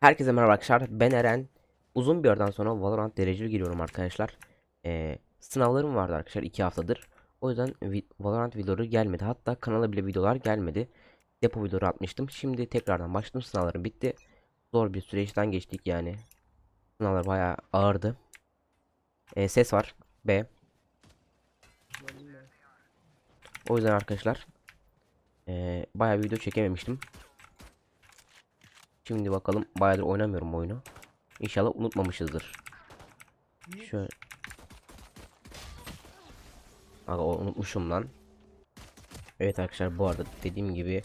Herkese merhaba arkadaşlar. Ben Eren. Uzun bir aradan sonra Valorant dereceli giriyorum arkadaşlar. Ee, sınavlarım vardı arkadaşlar 2 haftadır. O yüzden Valorant videoları gelmedi. Hatta kanala bile videolar gelmedi. Depo videoları atmıştım. Şimdi tekrardan başladım. Sınavlarım bitti. Zor bir süreçten geçtik yani. Sınavlar bayağı ağırdı. Ee, ses var. B. O yüzden arkadaşlar ee, bir video çekememiştim. Şimdi bakalım bayağıdır oynamıyorum oyunu. İnşallah unutmamışızdır. Şöyle. Aga unutmuşum lan. Evet arkadaşlar bu arada dediğim gibi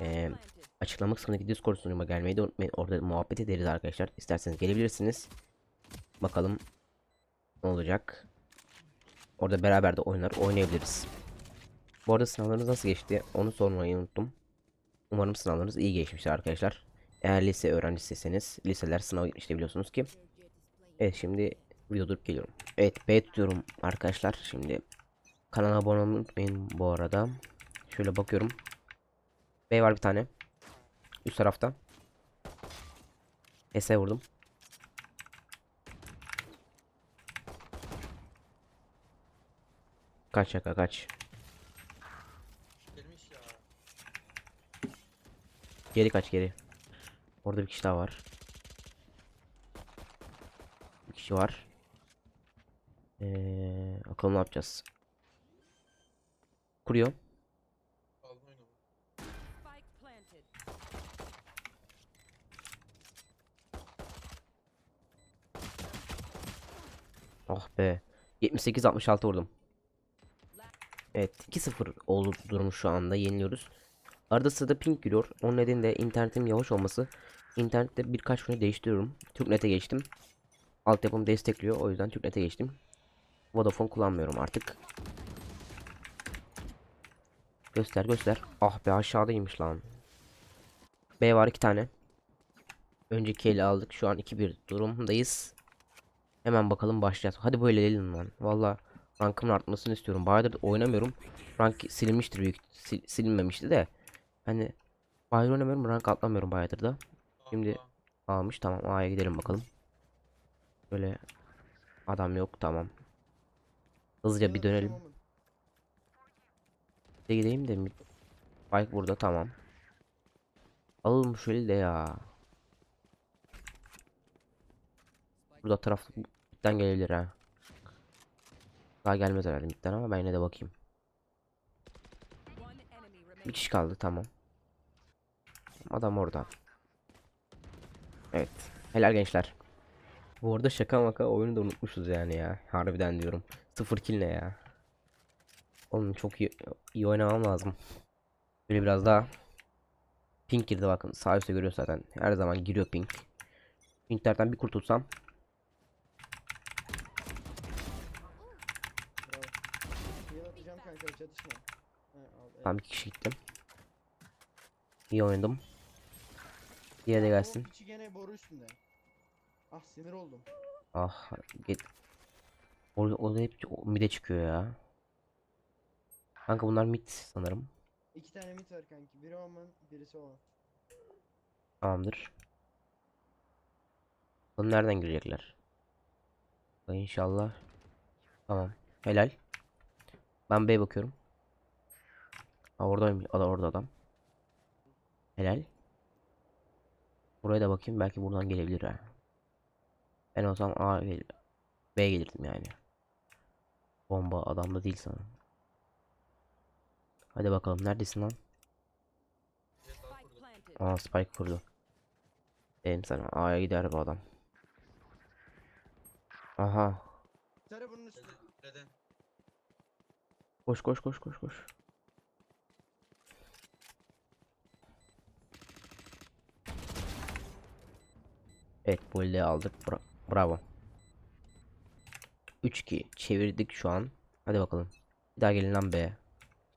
eee açıklama kısmındaki Discord sunucuma gelmeyi de unutmayın. Orada muhabbet ederiz arkadaşlar. İsterseniz gelebilirsiniz. Bakalım ne olacak. Orada beraber de oynar oynayabiliriz. Bu arada sınavlarınız nasıl geçti? Onu sormayı unuttum. Umarım sınavlarınız iyi geçmiştir arkadaşlar. Eğer lise öğrencisiyseniz liseler sınava gitmişti biliyorsunuz ki. Evet şimdi video durup geliyorum. Evet B tutuyorum arkadaşlar şimdi. Kanala abone olmayı unutmayın bu arada. Şöyle bakıyorum. B var bir tane. Üst tarafta. S'e vurdum. Kaç şaka kaç. Geri kaç geri. Orada bir kişi daha var. Bir kişi var. Ee, bakalım ne yapacağız. Kuruyor. Oh be. 78-66 vurdum. Evet 2-0 oldu durum şu anda yeniliyoruz. Arada sırada ping giriyor. Onun nedeni de internetim yavaş olması. İnternette birkaç güne değiştiriyorum. Türknet'e geçtim. Altyapım destekliyor. O yüzden Türknet'e geçtim. Vodafone kullanmıyorum artık. Göster göster. Ah be aşağıdaymış lan. B var iki tane. Önceki eli aldık. Şu an 2-1 durumdayız. Hemen bakalım başlayacağız. Hadi böyle edelim lan. Valla rankımın artmasını istiyorum. Bayağıdır oynamıyorum. Rank silinmiştir büyük. sil- silinmemişti de. Hani bayağıdır oynamıyorum. Rank atlamıyorum bayağıdır da. Şimdi almış. Tamam A'ya gidelim bakalım. Böyle adam yok. Tamam. Hızlıca bir dönelim. Bir de gideyim de Spike burada tamam. Alalım şöyle de ya. Burada taraf midden gelebilir ha. Daha gelmez herhalde midden ama ben yine de bakayım. Bir kişi kaldı tamam. Adam orada. Evet. Helal gençler. Bu arada şaka maka oyunu da unutmuşuz yani ya. Harbiden diyorum. Sıfır kill ne ya. Oğlum çok iyi, iyi oynamam lazım. Böyle biraz daha pink girdi bakın. Sağ üstte görüyor zaten. Her zaman giriyor pink. Pinklerden bir kurtulsam. He, al, evet. Tam bir kişi gittim. İyi oynadım. Diğeri de gelsin. Gene boru üstünde. Ah sinir oldum. Ah git. O, o da hep mid'e çıkıyor ya. Kanka bunlar mid sanırım. İki tane mit var kanki. Biri Oman, birisi o. Tamamdır. Bakalım nereden girecekler? İnşallah. Tamam. Helal. Ben B'ye bakıyorum. Ha oradayım. Ada orada adam. Helal. Buraya da bakayım. Belki buradan gelebilir ha. Ben olsam A gelir. B gelirdim yani. Bomba adamda değil sanırım. Hadi bakalım. Neredesin lan? Aa Spike kurdu. Dedim sana A'ya gider bu adam. Aha. Koş koş koş koş koş. Evet elde aldık. Bra- bravo. 3-2 çevirdik şu an. Hadi bakalım. Bir daha gelin lan B.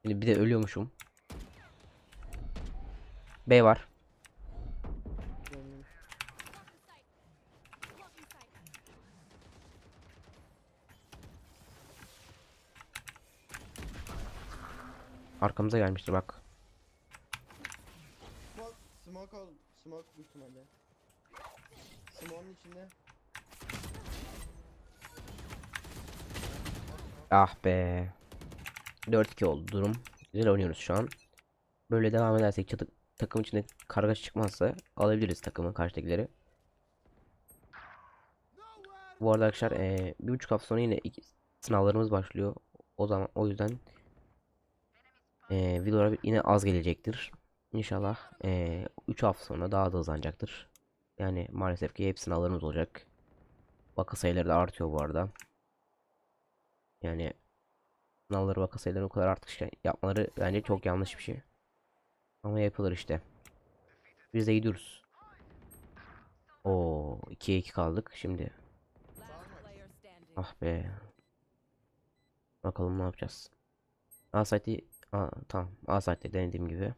Şimdi bir de ölüyormuşum. B var. Arkamıza gelmiştir bak. Smoke, smoke. Smoke büyük ihtimalle. Duvarın içinde. Ah be. 4-2 oldu durum. Güzel oynuyoruz şu an. Böyle devam edersek çatı takım içinde kargaşa çıkmazsa alabiliriz takımı karşıdakileri. Bu arada arkadaşlar eee, bir buçuk hafta sonra yine iki, sınavlarımız başlıyor. O zaman o yüzden eee videolar yine az gelecektir. İnşallah eee 3 hafta sonra daha da hızlanacaktır. Yani maalesef ki hep sınavlarımız olacak. Vaka sayıları da artıyor bu arada. Yani sınavları vaka sayılarını o kadar artış yapmaları bence çok yanlış bir şey. Ama yapılır işte. Biz de gidiyoruz. Oo 2'ye 2 kaldık şimdi. Ah be. Bakalım ne yapacağız. A site'i tamam. A site'de denediğim gibi.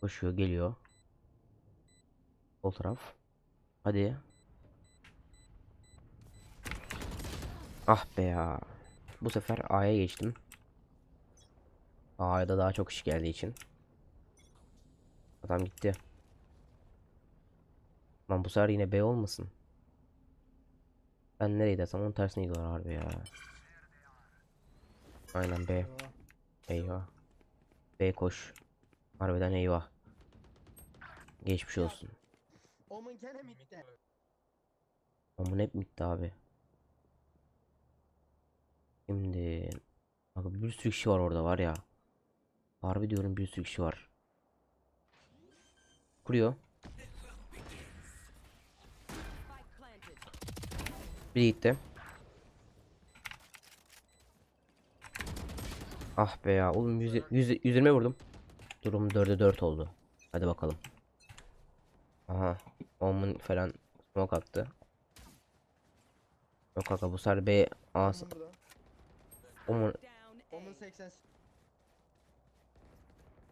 Koşuyor, geliyor. Sol taraf. Hadi. Ah be ya. Bu sefer A'ya geçtim. A'ya da daha çok iş geldiği için. Adam gitti. Lan bu sefer yine B olmasın. Ben nereye desem onun tersine gidiyorlar harbi ya. Aynen B. Eyvah. B koş. Harbiden eyvah. Geçmiş olsun. Omun gene Mid mitte. var. Aman hep bitti abi. Şimdi Bak bir sürü kişi var orada var ya. Harbi diyorum bir sürü kişi var. Kuruyor. Biri gitti. Ah be ya. Oğlum 100, 100, 120 vurdum. Durum 4'e 4 oldu. Hadi bakalım. Aha. Omun falan smoke attı. Yok kanka bu sefer B A Omun. Omun Down A. Omun 80.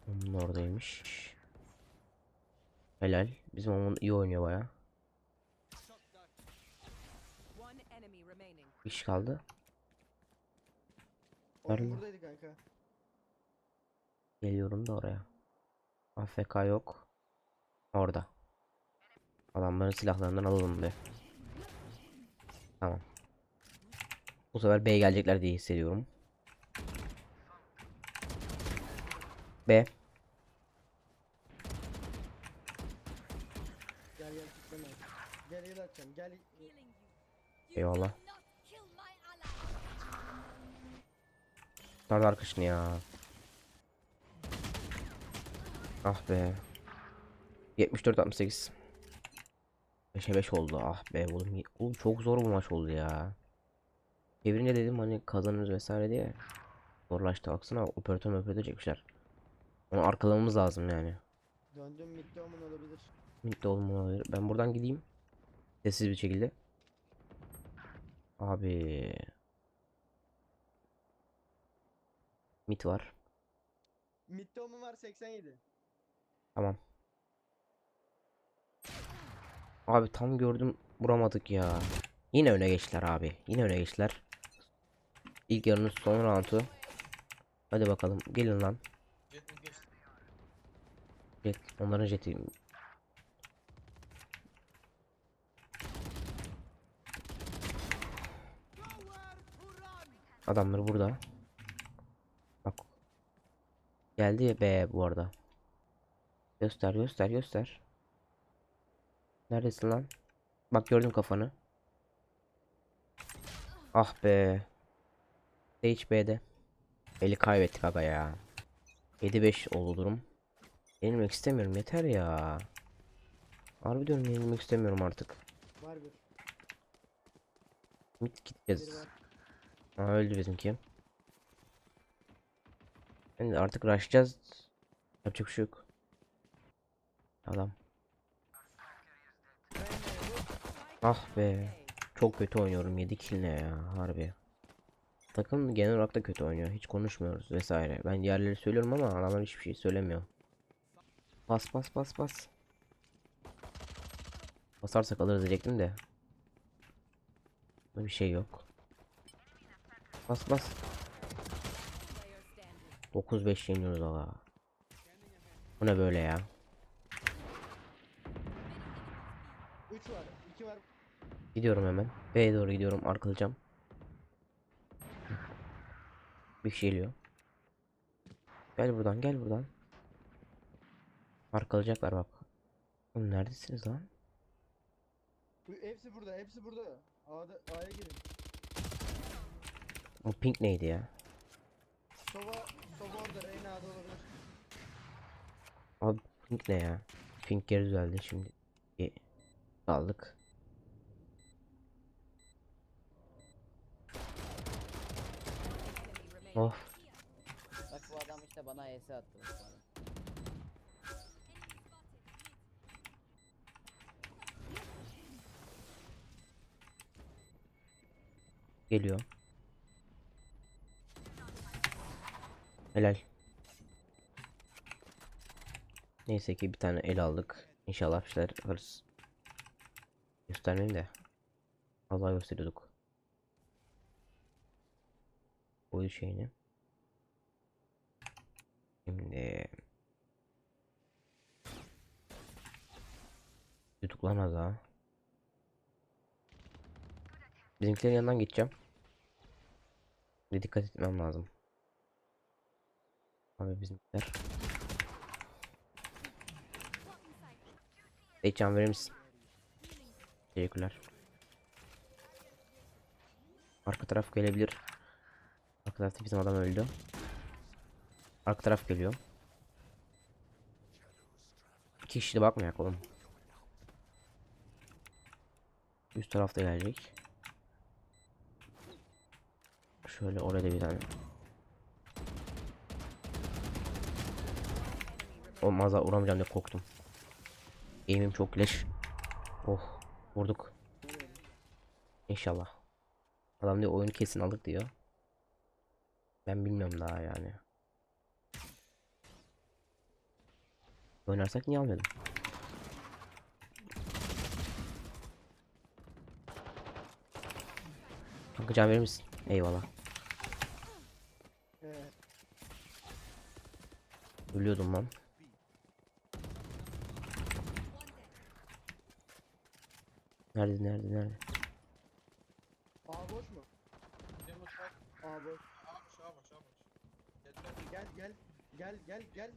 Omun oradaymış. Helal. Bizim Omun iyi oynuyor baya. Kişi kaldı. Kanka. Geliyorum da oraya. AFK yok. Orada. Adamların silahlarından alalım be. Tamam. Bu sefer B gelecekler diye hissediyorum. B. Gel gel kitleme. Gel gel atacağım. Gel. Eyvallah. Nerede arkadaşın ya? Ah be. 74 68. 5'e 5 oldu. Ah be oğlum. Oğlum çok zor bu maç oldu ya. Çevirince dedim hani kazanırız vesaire diye. Zorlaştı baksana operatör operatör çekmişler. Onu arkalamamız lazım yani. Döndüm mitte omun olabilir. Mitte olmalı. Ben buradan gideyim. Sessiz bir şekilde. Abi. Mit var. Mitte omun var 87. Tamam. Abi tam gördüm vuramadık ya. Yine öne geçtiler abi. Yine öne geçtiler. İlk yarının son roundu. Hadi bakalım. Gelin lan. Jet onların jeti. Adamlar burada. Bak. Geldi be bu arada. Göster göster göster. Neredesin lan? Bak gördüm kafanı. Ah be. Stage B'de. Eli kaybettik aga ya. 7-5 oldu durum. Yenilmek istemiyorum yeter ya. Harbi diyorum yenilmek istemiyorum artık. Var bir. Biri gideceğiz. Ha, öldü bizimki. Şimdi artık rushlayacağız. Yapacak bir şey yok. Adam. Ah be. Çok kötü oynuyorum 7 kill ne ya harbi. Takım genel olarak da kötü oynuyor. Hiç konuşmuyoruz vesaire. Ben diğerleri söylüyorum ama adamlar hiçbir şey söylemiyor. Bas bas bas bas. Basarsak alırız diyecektim de. Bir şey yok. Bas bas. Player standing. 9-5 yeniyoruz valla. Bu ne böyle ya? 3 var. 2 var. Gidiyorum hemen. B'ye doğru gidiyorum. Arkalayacağım. Bir kişi geliyor. Gel buradan gel buradan. Arkalayacaklar bak. Oğlum neredesiniz lan? Hepsi burada. Hepsi burada. A'da A'ya girin. Bu pink neydi ya? Sova Sova orada. Reyna A'da olabilir. Abi pink ne ya? Pink geri düzeldi şimdi. İyi. Aldık. Of. Bak bu adam işte bana ES attı. Geliyor. Helal. Neyse ki bir tane el aldık. İnşallah bir şeyler yaparız. Göstermeyeyim de. Allah gösteriyorduk. Boyu şeyini. Şimdi. Tutuklanmaz ha. Bizimkilerin yanından geçeceğim. Bir dikkat etmem lazım. Abi bizimkiler. Hey can verir misin? Teşekkürler. Arka taraf gelebilir. Arka tarafta bizim adam öldü. Arka taraf geliyor. İki kişi de bakmayak oğlum. Üst tarafta gelecek. Şöyle oraya da bir tane. Olmaz ha uğramayacağım diye korktum. Aim'im çok leş. Oh vurduk. İnşallah. Adam diyor oyunu kesin aldık diyor. Ben bilmiyorum daha yani. Oynarsak niye almadım? Kanka can verir misin? Eyvallah. Ee, Ölüyordum lan. Nerede nerede nerede? A boş mu? Yamaç var. A boş. Ağamış ağamış ağamış. Yeter. Gel gel. Gel gel gel.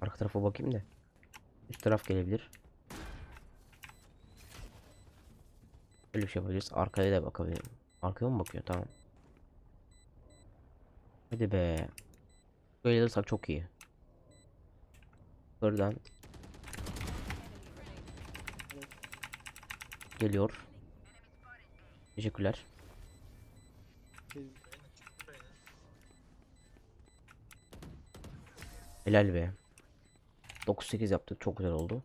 Arka tarafa bakayım da. Üst taraf gelebilir. Öyle bir şey yapabiliriz. Arkaya da bakabilirim. Arkaya mı bakıyor? Tamam. Hadi be. Böyle alırsak çok iyi. Buradan geliyor. Teşekkürler. Helal be. 9-8 yaptık. Çok güzel oldu.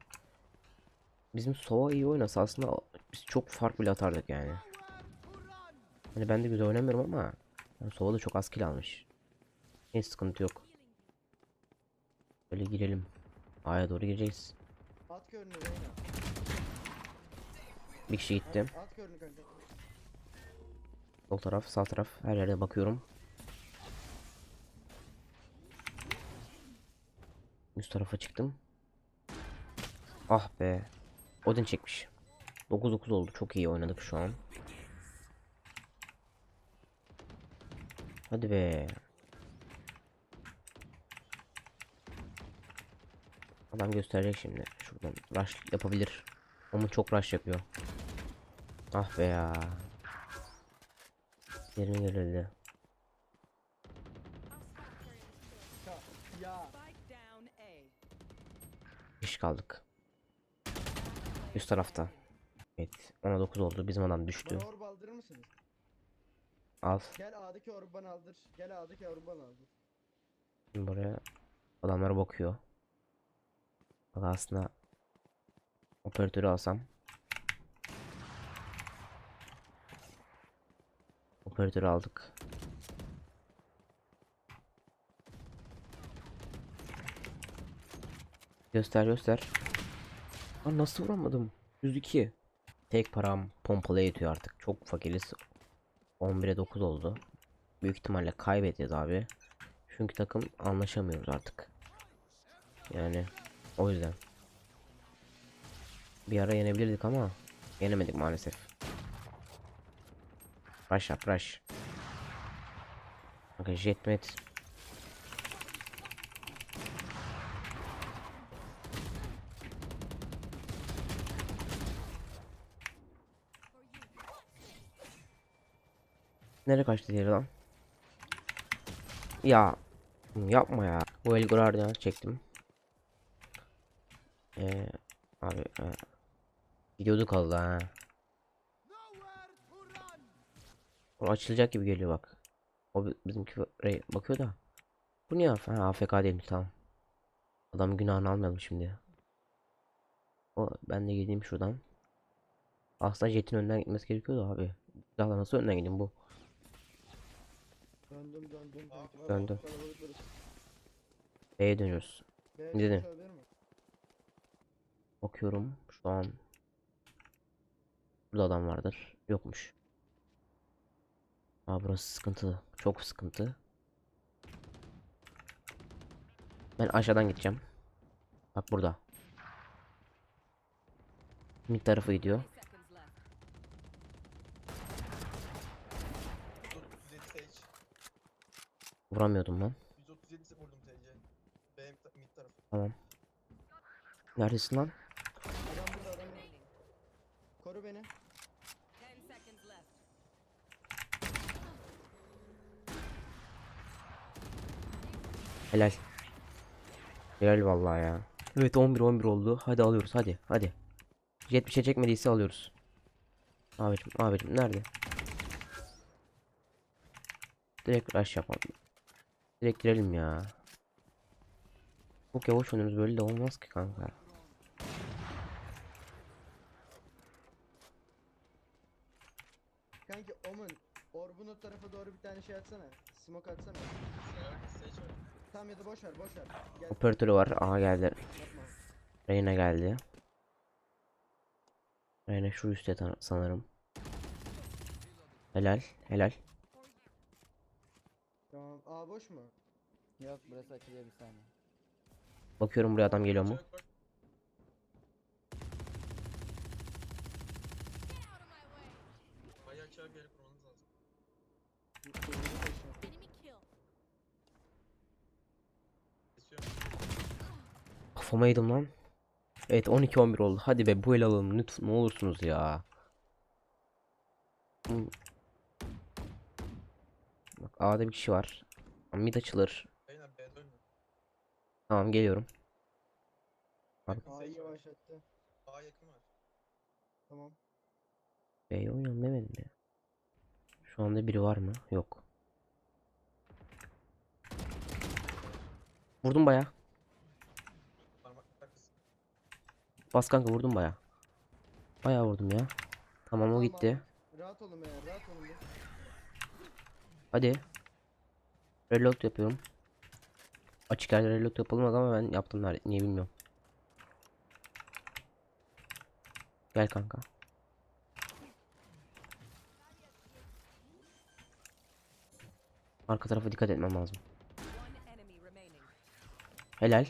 Bizim Sova iyi oynasa aslında biz çok fark bile atardık yani. Hani ben de güzel oynamıyorum ama yani Sova da çok az kill almış. Hiç sıkıntı yok. Böyle girelim. A'ya doğru gireceğiz. At. Bir kişi gitti. At. Sol taraf, sağ taraf her yerde bakıyorum. Üst tarafa çıktım. Ah be. Odin çekmiş. 9-9 oldu. Çok iyi oynadık şu an. Hadi be. Adam gösterecek şimdi. Şuradan rush yapabilir. Ama çok rush yapıyor. Ah be ya. Yerine gelildi. İş kaldık. Üst tarafta. Evet. 10'a 9 oldu. Bizim adam düştü. Bana orb aldırır mısınız? Al. Gel A'daki orbu bana aldır. Gel A'daki orbu bana aldır. Şimdi buraya adamlara bakıyor. Bak aslında operatörü alsam. Operatörü aldık. Göster göster. Lan nasıl vuramadım? 102. Tek param pompalı yetiyor artık. Çok fakiriz. 11'e 9 oldu. Büyük ihtimalle kaybedeceğiz abi. Çünkü takım anlaşamıyoruz artık. Yani o yüzden. Bir ara yenebilirdik ama yenemedik maalesef. Rush yap rush. Kanka jetmet. Nereye kaçtı diğeri lan? Ya yapma ya. Bu El Guardian çektim. Ee, abi e, gidiyordu kaldı ha. O açılacak gibi geliyor bak. O bi- bizimki bakıyor da. Bu niye AF? Ha, AFK değilmiş tamam. Adam günahını almayalım şimdi. O ben de gideyim şuradan. Aslında jetin önden gitmesi gerekiyordu abi. Daha nasıl önden gideyim bu? Döndüm döndüm. Kanki. döndü. B'ye dönüyoruz. Gidelim. Bakıyorum şu an. Burada adam vardır. Yokmuş. Aa burası sıkıntı. Çok sıkıntı. Ben aşağıdan gideceğim. Bak burada. Mid tarafı gidiyor. Vuramıyordum lan. 137 vurdum sage'e. B mid tarafı. Tamam. Neredesin lan? Adam burada adam. Koru beni. Helal. Helal vallahi ya. Evet 11 11 oldu. Hadi alıyoruz hadi hadi. Jet bir şey çekmediyse alıyoruz. Abicim abicim nerede? Direkt rush yapalım. Direkt girelim ya. Çok yavaş oynuyoruz böyle de olmaz ki kanka. Kanki Omen. Orbun o tarafa doğru bir tane şey atsana. Smoke atsana. Tamam ya da boş ver boş ver. Gel Operatörü var. Aha geldi. Reyna geldi. Reyna şu üstte sanırım. Helal helal. Boş mu? Yok burası açılıyor bir saniye. Bakıyorum buraya adam geliyor mu? Bayağı çabuk gelip vurmanız lazım. Kırmızı taşı. Kesiyorum. Kafama yedim lan. Evet 12-11 oldu. Hadi be bu el alalım lütfen ne olursunuz ya. Bak A'da bir kişi var. Mid açılır. Aynen. Tamam geliyorum. Yakın A'yı yavaşlattı. A yakın var. Tamam. B'ye oynuyorum demedim ya. Şu anda biri var mı? Yok. Vurdum baya. Bas kanka vurdum baya. Baya vurdum ya. Tamam o gitti. abi. Rahat olun beyler rahat olun. bir. Hadi. Reload yapıyorum. Açık yerde reload yapılmaz ama ben yaptım niye bilmiyorum. Gel kanka. Arka tarafa dikkat etmem lazım. Helal.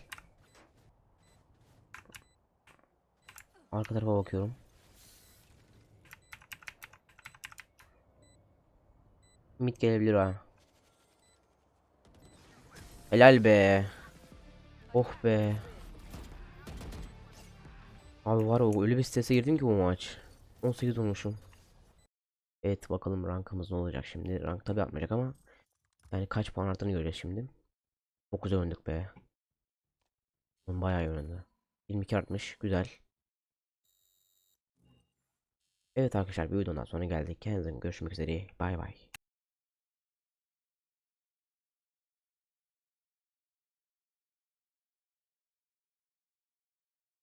Arka tarafa bakıyorum. Mid gelebilir ha. Helal be. Oh be. Abi var o öyle bir strese girdim ki bu maç. 18 olmuşum. Evet bakalım rankımız ne olacak şimdi. Rank tabi atmayacak ama yani kaç puan arttığını göreceğiz şimdi. Çok güzel oynadık be. Bayağı oynadı. 22 artmış. Güzel. Evet arkadaşlar bir videodan sonra geldik. Kendinize görüşmek üzere. Bay bay.